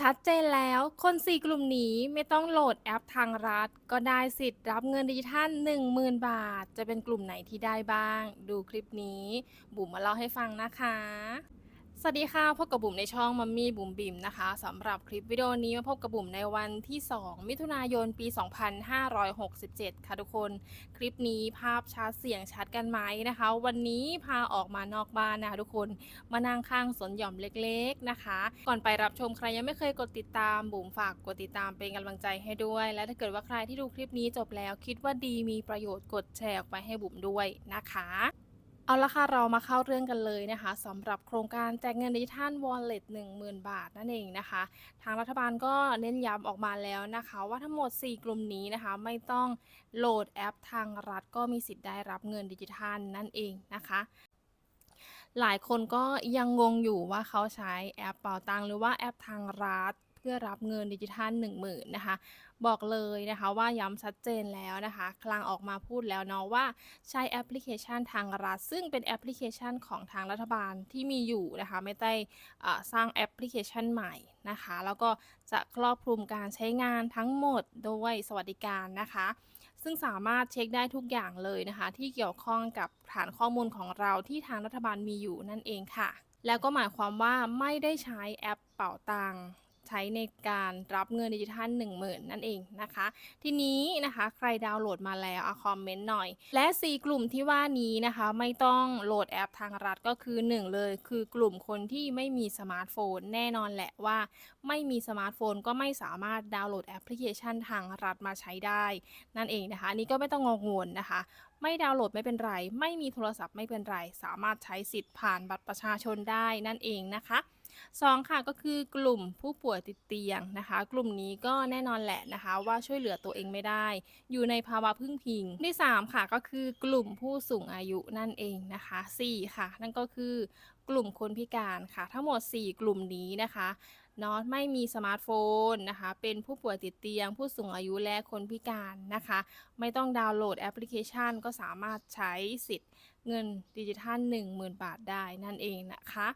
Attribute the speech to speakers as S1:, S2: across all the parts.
S1: ชัดเจนแล้วคน4กลุ่มนี้ไม่ต้องโหลดแอปทางรัฐ ก็ได้สิทธิ์รับเงินดิจิทัล10,000 บาท จะเป็นกลุ่มไหนที่ได้บ้าง ดูคลิปนี้ บุ๋มมาเล่าให้ฟังนะคะ สวัสดีค่ะพบกับบุ๋มในช่องมัมมี่บุ๋มบิมนะคะสำหรับคลิปวิดีโอนี้มาพบกับบุ๋มในวันที่ 2 มิถุนายนปี 2567 ค่ะทุกคน คลิปนี้ภาพชัดเสียงชัดกันไหมนะคะ วันนี้พาออกมานอกบ้านนะคะทุกคนมานั่งข้างสวนหย่อมเล็กๆนะคะ ก่อนไปรับชมใครยังไม่เคยกดติดตามบุ๋มฝากกดติดตามเป็นกำลังใจให้ด้วย และถ้าเกิดว่าใครที่ดูคลิปนี้จบแล้ว คิดว่าดีมีประโยชน์กดแชร์ออกไปให้บุ๋มด้วยนะคะ เอาละค่ะ เรามาเข้าเรื่องกันเลยนะคะสำหรับโครงการแจกเงินดิจิทัล Wallet 10,000 บาทนั่นเองนะคะ ทางรัฐบาลก็เน้นย้ำออกมาแล้วนะคะ ว่าทั้งหมด 4 กลุ่มนี้นะคะ ไม่ต้องโหลดแอปทางรัฐก็มีสิทธิ์ได้รับเงินดิจิทัลนั่นเองนะคะหลายคนก็ยังงงอยู่ว่าเขาใช้แอปเป่าตังหรือว่าแอปทางรัฐ เพื่อรับเงินดิจิทัล 10,000นะคะ บอกเลยนะคะว่าย้ำชัดเจนแล้วนะคะ คลังออกมาพูดแล้วเนาะว่าใช้แอปพลิเคชันทางรัฐ ซึ่งเป็นแอปพลิเคชันของทางรัฐบาลที่มีอยู่นะคะ ไม่ได้สร้างแอปพลิเคชันใหม่นะคะ แล้วก็จะครอบคลุมการใช้งานทั้งหมดโดยสวัสดิการนะคะ ซึ่งสามารถเช็คได้ทุกอย่างเลยนะคะ ที่เกี่ยวข้องกับฐานข้อมูลของเราที่ทางรัฐบาลมีอยู่นั่นเองค่ะแล้วก็หมายความว่าไม่ได้ใช้แอปเป่าตัง ใช้ในการรับเงินดิจิทัล 10,000 นั่นเองนะคะ ทีนี้นะคะใครดาวน์โหลดมาแล้วอคอมเมนต์หน่อย และ 4 กลุ่มที่ว่านี้นะคะ ไม่ต้องโหลดแอปทางรัฐก็คือ 1 เลย คือกลุ่มคนที่ไม่มีสมาร์ทโฟน แน่นอนแหละว่า ไม่มีสมาร์ทโฟนก็ไม่สามารถดาวน์โหลดแอปพลิเคชันทางรัฐมาใช้ได้ นั่นเองนะคะ อันนี้ก็ไม่ต้องงงงนะคะไม่ดาวน์โหลดไม่เป็นไร ไม่มีโทรศัพท์ไม่เป็นไร สามารถใช้สิทธิ์ผ่านบัตรประชาชนได้นั่นเองนะคะ สองค่ะก็คือกลุ่มผู้ป่วยติดเตียงนะคะ กลุ่มนี้ก็แน่นอนแหละนะคะ ว่าช่วยเหลือตัวเองไม่ได้ อยู่ในภาวะพึ่งพิงที่สามค่ะก็คือกลุ่มผู้สูงอายุนั่นเองนะคะสี่ค่ะ นั่นก็คือกลุ่มคนพิการค่ะ ทั้งหมด 4 กลุ่มนี้นะคะเนาะไม่มีสมาร์ทโฟนนะคะ เป็นผู้ป่วยติดเตียง ผู้สูงอายุและคนพิการนะคะ ไม่ต้องดาวน์โหลดแอปพลิเคชัน ก็สามารถใช้สิทธิ์เงินดิจิทัล 10,000 บาทได้นั่นเองนะคะ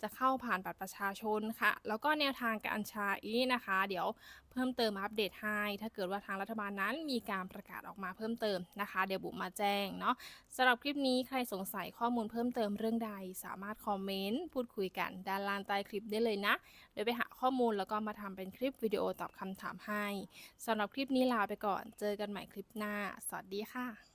S1: จะเข้าผ่านบัตรประชาชนค่ะ แล้วก็แนวทางการใช้นะคะ เดี๋ยวเพิ่มเติมอัปเดตให้ ถ้าเกิดว่าทางรัฐบาลนั้นมีการประกาศออกมาเพิ่มเติมนะคะ เดี๋ยวบุ๋มมาแจ้งเนาะสำหรับคลิปนี้ใครสงสัยข้อมูลเพิ่มเติมเรื่องใด สามารถคอมเมนต์พูดคุยกันด้านล่างใต้คลิปได้เลยนะ เดี๋ยวไปหาข้อมูลแล้วก็มาทำเป็นคลิปวิดีโอตอบคำถามให้สำหรับคลิปนี้ลาไปก่อน เจอกันใหม่คลิปหน้า สวัสดีค่ะ